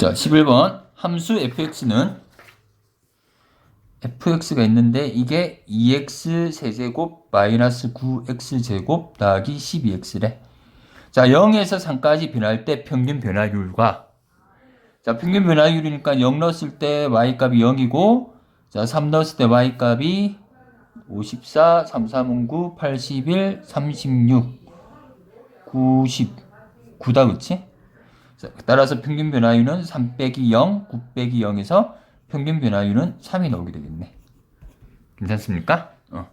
자, 11번 함수 fx는 fx가 있는데 이게 2x 세제곱 마이너스 9x 제곱 더하기 12x래. 자, 0에서 3까지 변할 때 평균 변화율과 자, 평균 변화율이니까 0 넣었을 때 y값이 0이고 자, 3 넣었을 때 y값이 54, 3, 3은 9, 81, 36, 90, 9다 그치? 자, 따라서 평균 변화율은 3 빼기 0, 9 빼기 0에서 평균 변화율은 3이 나오게 되겠네. 괜찮습니까? 어.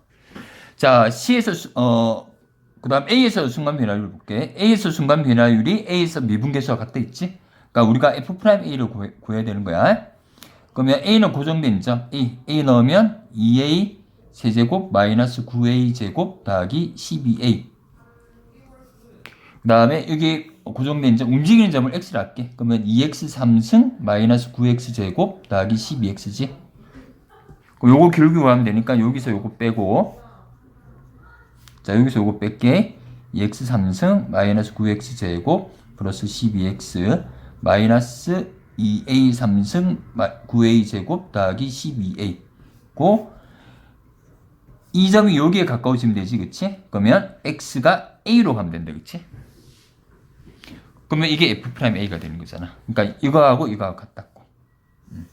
자, C에서, 수- 어, 그 다음 A에서 순간 변화율 볼게. A에서 순간 변화율이 A에서 미분계수와 같다 있지? 그러니까 우리가 F'A를 구해, 구해야 되는 거야. 그러면 A는 고정된 점, A. A 넣으면 2A 세제곱 마이너스 9A 제곱 더하기 12A. 그 다음에 여기 고정된 점, 움직이는 점을 x로 할게. 그러면 2x 3승 마이너스 9x 제곱 더하기 12x지. 그럼 요거 기울기 구하면 되니까 여기서 요거 빼고 자 여기서 요거 뺄게 2x 3승 마이너스 9x 제곱 플러스 12x 마이너스 2a 3승 9a 제곱 더하기 12a 고 이 점이 여기에 가까워지면 되지 그치? 그러면 x가 a로 가면 된다 그치? 그러면 이게 f'a가 되는 거잖아. 그러니까 이거하고 이거하고 같다고. 음.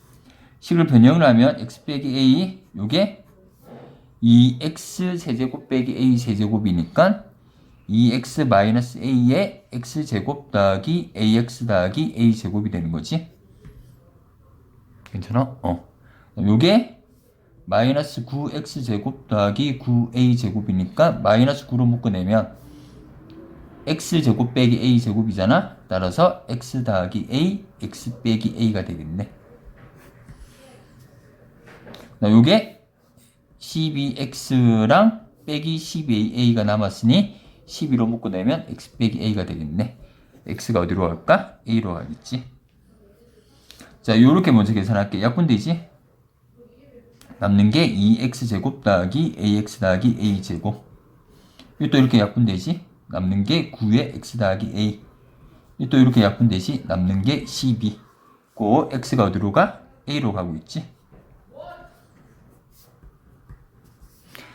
식을 변형을 하면 x 빼기 a 요게 2x 세제곱 빼기 a 세제곱이니까 2x 마이너스 a의 x 제곱 더하기 ax 더하기 a 제곱이 되는 거지. 괜찮아? 어. 요게 마이너스 9x 제곱 더하기 9a 제곱이니까 마이너스 9로 묶어내면 x 제곱 빼기 a 제곱이잖아. 따라서 x 더하기 a, x 빼기 a가 되겠네. 나 요게 12x랑 빼기 12a가 남았으니 12로 묶어내면 x 빼기 a가 되겠네. x가 어디로 갈까? a로 가겠지. 자, 요렇게 먼저 계산할게. 약분되지? 남는 게 2x 제곱 더하기 ax 더하기 a 제곱. 이또 이렇게 약분되지? 남는 게 9의 x 더하기 a. 또 이렇게 약분되지? 남는 게 12. 고 x가 어디로 가? a로 가고 있지.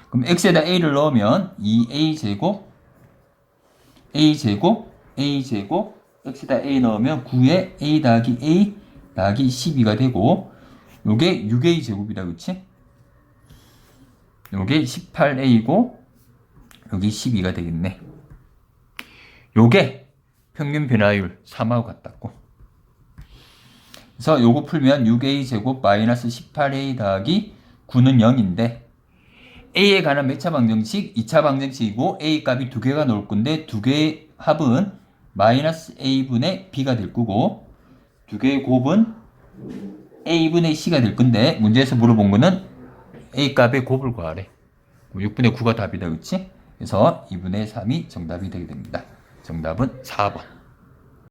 그럼 x에다 a를 넣으면 2a 제곱 a 제곱 a 제곱 x에다 a 넣으면 9의 a 더하기 a 더하기 12가 되고 요게 6a 제곱이다 그치? 요게 18a고 여기 12가 되겠네. 요게 평균 변화율 3하고 같다고. 그래서 요거 풀면 6a 제곱 마이너스 18a 더하기 9는 0인데 a에 관한 몇차 방정식? 2차 방정식이고 a 값이 두 개가 나올 건데 두 개의 합은 마이너스 a분의 b가 될 거고 두 개의 곱은 a분의 c가 될 건데 문제에서 물어본 거는 a 값의 곱을 구하래. 6분의 9가 답이다, 그치? 그래서 2분의 3이 정답이 되게 됩니다. 정답은 4번.